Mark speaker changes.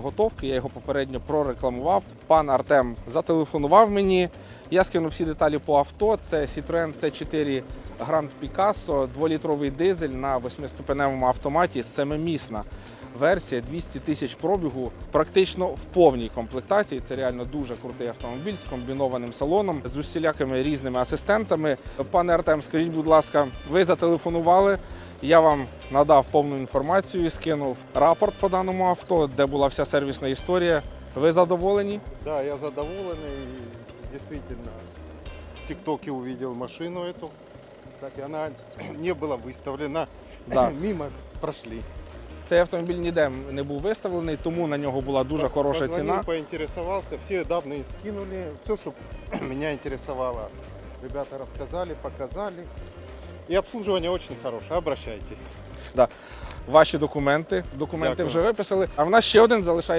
Speaker 1: готовки. Я його попередньо прорекламував. Пан Артем зателефонував мені. Я скинув всі деталі по авто. Це Citroen C4 Grand Picasso, 2-літровий дизель на 8-ступеневому автоматі, семимісна версія 200 тисяч пробігу, практично в повній комплектації. Це реально дуже крутий автомобіль з комбінованим салоном, з усілякими різними асистентами. Пане Артем, скажіть, будь ласка, ви зателефонували. Я вам надав повну інформацію і скинув рапорт по даному авто, де була вся сервісна історія. Ви задоволені?
Speaker 2: Да, я задоволенный. Действительно, в ТикТоке увидел машину эту. Кстати, она не была выставлена.
Speaker 1: Да.
Speaker 2: Мимо прошли.
Speaker 1: Цей автомобіль ніде не був виставлений, тому на нього була дуже хороша
Speaker 2: Позвонил,
Speaker 1: ціна.
Speaker 2: поинтересовался. Все данные скинули. Все, что меня интересовало. Ребята рассказали, показали. И обслуживание очень хорошее. Обращайтесь.
Speaker 1: Ваші документи. Документи
Speaker 2: Дякую.
Speaker 1: вже виписали. А в нас ще один залишається.